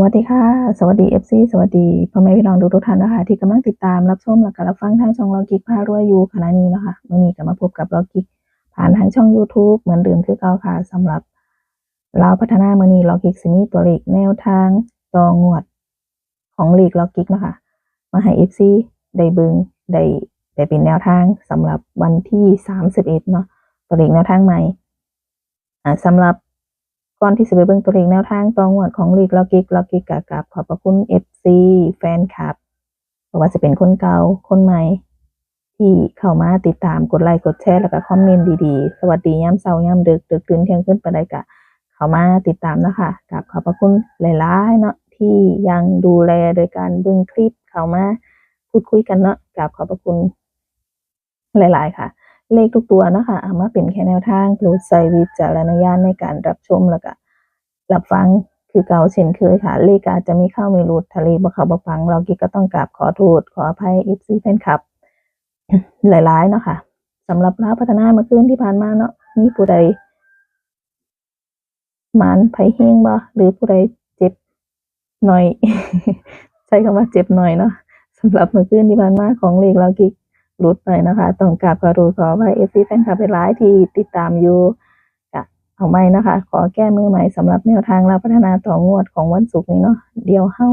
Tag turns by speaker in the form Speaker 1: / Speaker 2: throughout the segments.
Speaker 1: วัสดีค่ะ สวัสดี FC สวัสดีพ่อแม่พี่น้องทุกๆท่านนะคะที่กำลังติดตามรับชมและก็รับฟังทางช่องลอกิกพารวยอยู่ขณะนี้นะคะวันนี้ก็มาพบกับลอกิกผ่านทางช่อง YouTube เหมือนเดิมคือเก่าค่ะสำหรับเราพัฒนาเมื่อนี้ลอกิกสิมีตัวเลขแนวทางจองวดของลีกลอกิกนะคะมาให้ FC ได้บิงได้ได้เป็นแนวทางสำหรับวันที่ 31เนาะตัวเลขแนวทางใหม่อ่าสำหรับ ก่อนที่จะไปเบิ่งตัวเลขแนวทางตองวดของลีกลอกิกลอกิกกะกับขอบพระคุณ FC แฟนคลับเพราะว่าจะเป็นคนเก่าคนใหม่ ที่เข้ามาติดตามกดไลค์กดแชร์แล้วก็คอมเมนต์ดีๆ สวัสดีย่ำเช้าย่ำดึกดึกตื่นเที่ยงขึ้นไปได้กะ เข้ามาติดตามนะคะกับขอบพระคุณหลายๆเนาะที่ยังดูแลโดยการเบิ่งคลิปเข้ามาพูดคุยกันเนาะกับขอบพระคุณหลาย ๆ ค่ะ เลขทุกตัวเนาะคะเอามาเป็นแค่แนวทางโปรดใช้วิจารณญาณในการรับชมแล้วก็รับฟังคือเก่าเช่นเคยค่ะ เลขอาจจะไม่เข้าไม่รูดทะเลบ่เขาบ่ฟัง เรากิ๊กก็ต้องกราบขอโทษขออภัยอีซีแฟนคลับ หลายๆ เนาะค่ะสำหรับร้าพัฒนาเมื่อคืนที่ผ่านมาเนาะมีผู้ใดหมานไผเฮงบ่หรือผู้ใดเจ็บหน่อย ใช้คำว่าเจ็บหน่อยเนาะสำหรับเมื่อคืนที่ผ่านมาของเลขเรากิ๊ก รุดไปนะคะต้องกราบขอโทษขอไว้เอฟซีแฟนคลับเป็นร้ายที่ติดตามอยู่กะเอาไหมนะคะ ขอแก้มือใหม่สำหรับแนวทางเราวพัฒนาต่องวดของวันศุกร์นี้เนาะเดี๋ยวเข้า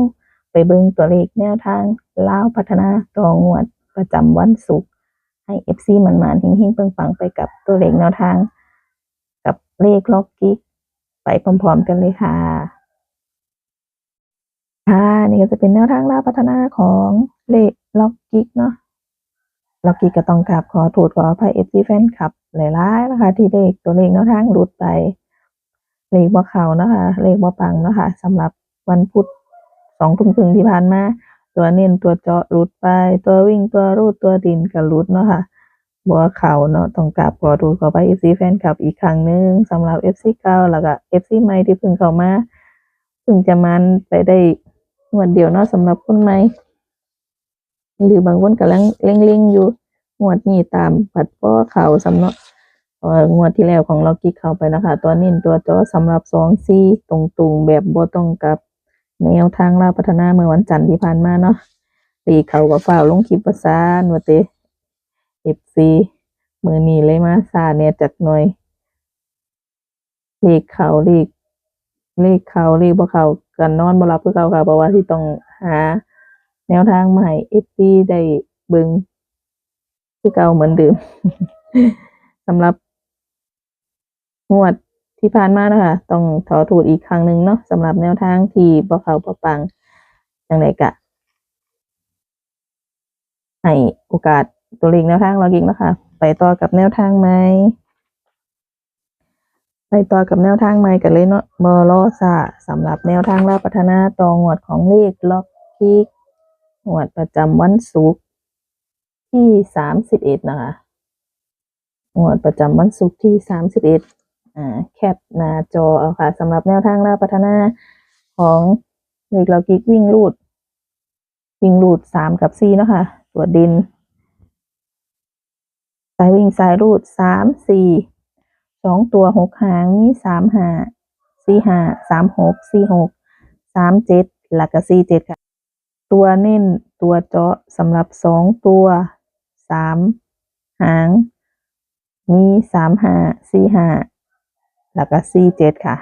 Speaker 1: ไปเบิ่งตัวเลขแนวทางลาวพัฒนาต่องวดประจำวันศุกร์ให้เอฟซีมันมานๆหิ่งๆปังๆไปกับตัวเลขแนวทาง กับเลขล็อกกิ๊กไปพร้อมๆกันเลยค่ะค่ะนี่ก็จะเป็นแนวทางลาวพัฒนาของเลขล็อกกิ๊กเนาะ ล็อกกี้ก็ต้องกราบขอโทษขออภัยเอฟซีแฟนคลับหลายๆนะคะ ที่เลขตัวเลขแนวทางหลุดไป เลขบ่เขานะคะ เลขบ่ปังเนาะคะสำหรับวันพุธสองทุ่มครึ่งที่ผ่านมา ตัวเน้นตัวเจาะหลุดไป ตัววิ่งตัวรูดตัวดินก็หลุดเนาะค่ะบัวเขาเนาะต้องกราบขอโทษขออภัยเอฟซีแฟนคลับอีกครั้งหนึ่งสำหรับเอฟซีเก่าแล้วก็เอฟซีใหม่ที่เพิ่งเข้ามาเพิ่งจะมันไปได้งวดเดียวเนาะสำหรับคนใหม่ หรือบางคนกำลังเล็งๆอยู่งวดนี้ตามผัดป้อเขาสำเนาะงวดที่แล้วของเรากิ๊กเข้าไปนะคะ ตัวนิ่นตัวจอสำหรับสองซีตรงๆแบบบ่ต้องกับแนวทางเราพัฒนาเมื่อวันจันทร์ที่ผ่านมาเนาะตีเขาก็ฝ้าลงคลิปประสานว่าเตเอฟซีมือนีเลยมาซาเนี่ยจักหน่อยเลขเขาเลขเลขเขาเลขบ่เขากันนอนบ่หลับคือเก่าค่ะเพราะว่าที่ต้องหา แนวทางใหม่เอฟซีได้เบิงคือเก่าเหมือนเดิมสำหรับงวดที่ผ่านมานะคะต้องขอโทษอีกครั้งหนึ่งเนาะสำหรับแนวทางที่บ่เขาบ่ปังจังไดกะให้โอกาสตัวเลขแนวทางเราอีกนะคะ ไปต่อกับแนวทางไหมไปต่อกับแนวทางใหม่กันเลยเนาะบอลอซาสำหรับแนวทางลาพัฒนาต่องวดของเลขล็อกคิก งวดประจำวันศุกร์ที่สามสิบเอ็ดนะคะงวดประจำวันศุกร์ที่สามสิบเอ็ดอ่าแคปหน้าจอเอาค่ะสำหรับแนวทางล่าพัฒนาของเด็กเรากิกวิ่งรูด วิ่งรูดสามกับสี่นะคะตัวดินสายวิ่งสายรูดสามสี่สองตัวหกหางมีสามหาสี่หาสามหกสี่หกสามเจ็ดหลักกับสี่เจ็ดค่ะ ตัวเน้นตัวเจาะสำหรับสองตัวสามหาง มีสามหาสี่หาแล้วก็สี่เจ็ดค่ะ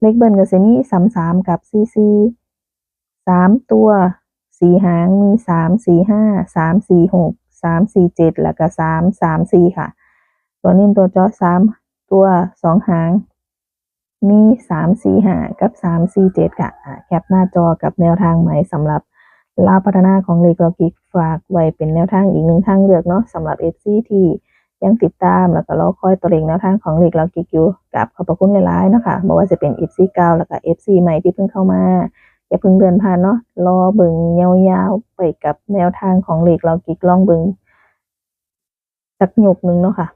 Speaker 1: เลขเบิ้ลก็จะมีสามสามกับสี่สี่สามตัวสี่หางมีสามสี่ห้าสามสี่หกสามสี่เจ็ดแล้วก็สามสามสี่ค่ะ ตัวเน้นตัวเจาะสามตัวสองหาง มีสามสี่ห้ากับสามสี่เจ็ดค่ะแคปหน้าจอกับแนวทางใหม่สำหรับลาพัฒนาของเลกอกิกฝากไว้เป็นแนวทางอีกหนึ่งทางเลือกเนาะสำหรับเอฟซีที่ยังติดตามแล้วก็รอคอยตัวเลขแนวทางของเลกเรากิกอยู่กับขอบพระคุณหลายๆเนาะคะบอกว่าจะเป็นเอฟซีเก่าแล้วก็เอฟซีใหม่ที่เพิ่งเข้ามาอย่าเพิ่งเดินผ่านเนาะรอเบิงยาวๆไปกับแนวทางของเลกเรากิกลองเบิงสักหยกหนึ่งเนาะค่ะ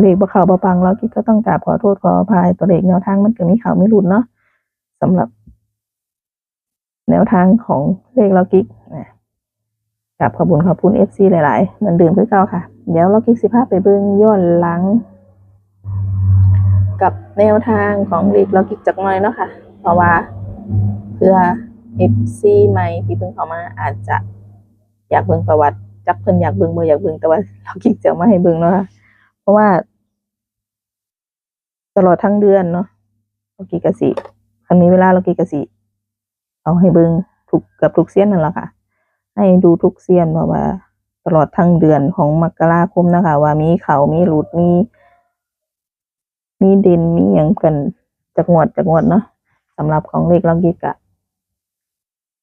Speaker 1: เลขบ่เข้าบ่ปังเรากิ๊กก็ต้องกราบขอโทษขออภัยตัวเลขแนวทางมันก็มีเขาไม่หลุดเนาะสำหรับ แนวทางของเลขเรากิ๊กนะกราบขอบคุณขอบคุณเอฟซีหลายๆเหมือนเดิมคือเก่าค่ะ เดี๋ยวเรากิ๊กสิพาไปเบิ่งย้อนหลัง กับแนวทางของเลีกล็อกกิกจักหน่อยเนาะค่ะ เพราะว่าเพื่อ FC ใหม่ที่เพิ่งเข้ามาอาจจะอยากเบิ่งประวัติจักเพิ่นอยากเบิ่งบ่อยากเบิ่งแต่ว่าล็อกกิกจะมาให้เบิ่งเนาะค่ะ ราะว่า ตลอดทั้งเดือนเนาะล็อกกิกก็สิคันมีเวลาล็อกกิกก็สิเอาให้เบิงทุกเกับทุกเซียนนั่นแหละค่ะ ให้ดูทุกเซียนเพราะว่า ตลอดทั้งเดือนของมกราคมนะคะ ว่ามีเขามีหลุดมี มีเด่นมีอย่างกันจากงวดจากงวดเนาะสำหรับของเลขล็อกกิกะ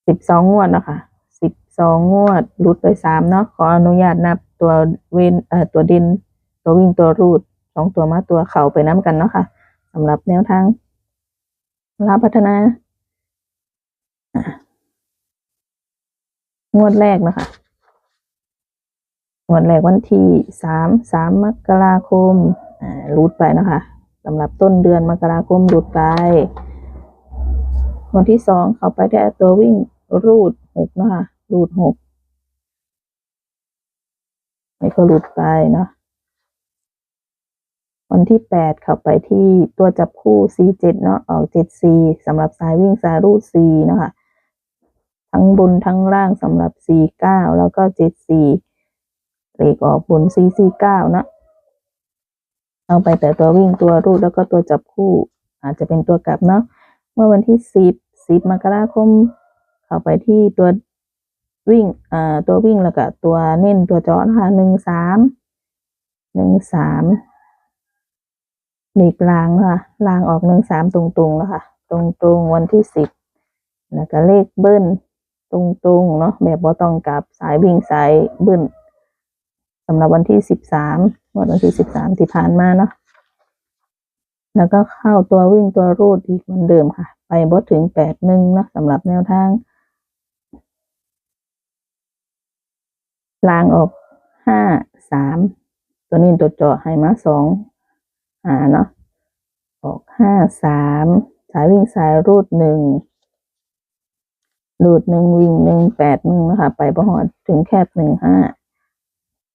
Speaker 1: สิบสองงวดนะคะสิบสองงวดหลุดไปสามเนาะขออนุญาตนับตัวเวนเอ่อตัวด่น ตัววิ่งตัวรูดสองตัวมาตัวเข่าไปน้ำกันเนาะค่ะสำหรับแนวทางลาพัฒนางวดแรกนะคะงวันแรกวันที่สามสามมกราคมอ่ารูดไปนะคะสำหรับต้นเดือนมกราคมรูดไปวันที่สองเขาไปได้ตัววิ่งรูดหกนะคะรูดหกนี่ก็รูดไปเนาะ วันที่แปดเขาไปที่ตัวจับคู่ C เจ็ดเนาะออกเจ็ด C สำหรับสายวิ่งสายรูด C นะคะทั้งบนทั้งล่างสำหรับ C เก้าแล้วก็เจ็ด C เลขออกบน C C เก้านะเอาไปแต่ตัววิ่งตัวรูดแล้วก็ตัวจับคู่ อาจจะเป็นตัวกลับเนาะเมื่อวันที่สิบสิบมกราคม เข้าไปที่ตัววิ่งอ่าตัววิ่งแล้วก็ตัวเน้นตัวจาะนะคะหนึ่งสามหนึ่งสาม หลีกลางนะคะลางออกหนึ่งสามตรงๆนะคะตรงๆวันที่สิบแล้วก็เลขเบิ้ลตรงๆเนาะแบบบ่ต้องกลับสายวิ่งสายเบิ้ลสำหรับวันที่สิบสามวันที่สิบสามที่ผ่านมาเนาะแล้วก็เข้าตัววิ่งตัวรูดอีกเหมือนเดิมค่ะ ไปบดถึงแปดหนึ่งเนาะสำหรับแนวทางลางออกห้าสามตัวนี้ตัวเจาะให้มาสอง หาเนาะออกห้าสามสายวิ่งสายรูดหนึ่งรูดหนึ่งวิ่งหนึ่งแปดหนึ่งนะคะไปประหอดถึงแคบหนึ่งห้า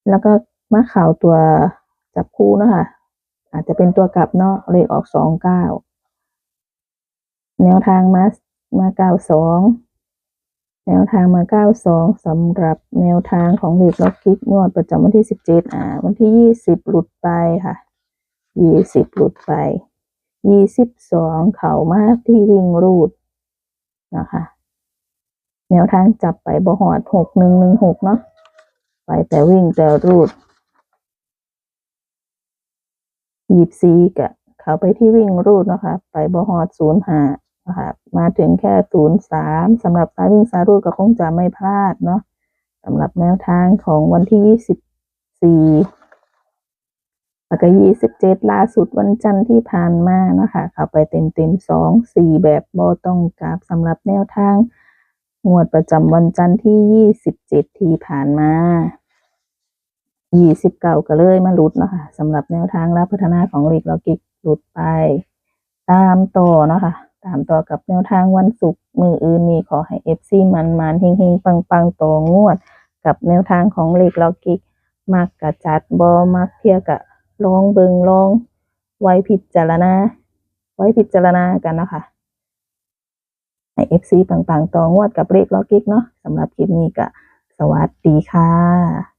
Speaker 1: แล้วก็มาข่าวตัวจับคู่นะคะอาจจะเป็นตัวกลับเนาะเลขออกสองเก้าแนวทางมามาเก้าสองแนวทางมาเก้าสองสำหรับแนวทางของเลขล็อกคิกงวดประจำวันที่สิบเจ็ดอ่า วันที่ยี่สิบหลุดไปค่ะ ยี่สิบหลุดไป ยี่สิบสองเข่ามาที่วิ่งรูดนะคะ แนวทางจับไปบอหอดหกหนึ่งหนึ่งหกเนาะ ไปแต่วิ่งแต่รูดยิบซีกะเขาไปที่วิ่งรูดนะคะ ไปบอฮอดศูนย์หานะคะมาถึงแค่ศูนย์สามสำหรับสายวิ่งสายรูดก็คงจะไม่พลาดเนาะสำหรับแนวทางของวันที่ยี่สิบสี่ แล้วก็ยี่สิบเจ็ดล่าสุดวันจันทร์ที่ผ่านมานะคะเข้าไปเต็มเต็มสองสี่แบบโบต้องกราบสำหรับแนวทางงวดประจำวันจันทร์ที่ยี่สิบเจ็ดที่ผ่านมายี่สิบเก้าก็เลยมาลุดเนาะคะสำหรับแนวทางรับพัฒนาของหลีกเรากิกหลุดไป ตามต่อเนาะคะตามต่อกับแนวทางวันศุกร์มืออื่นนี่ขอให้เอฟซีมันมันเฮงเฮงปังปังต่องวด กับแนวทางของหลีกเรากิกมักกะจัดบอมักเทียกะ ลองเบิงลอง ไว้พิจารณา ไว้พิจารณากันนะคะให้เอฟซีปังๆต่องวดกับเลขล็อกกิ๊กเนาะสำหรับคลิปนี้ก็สวัสดีค่ะ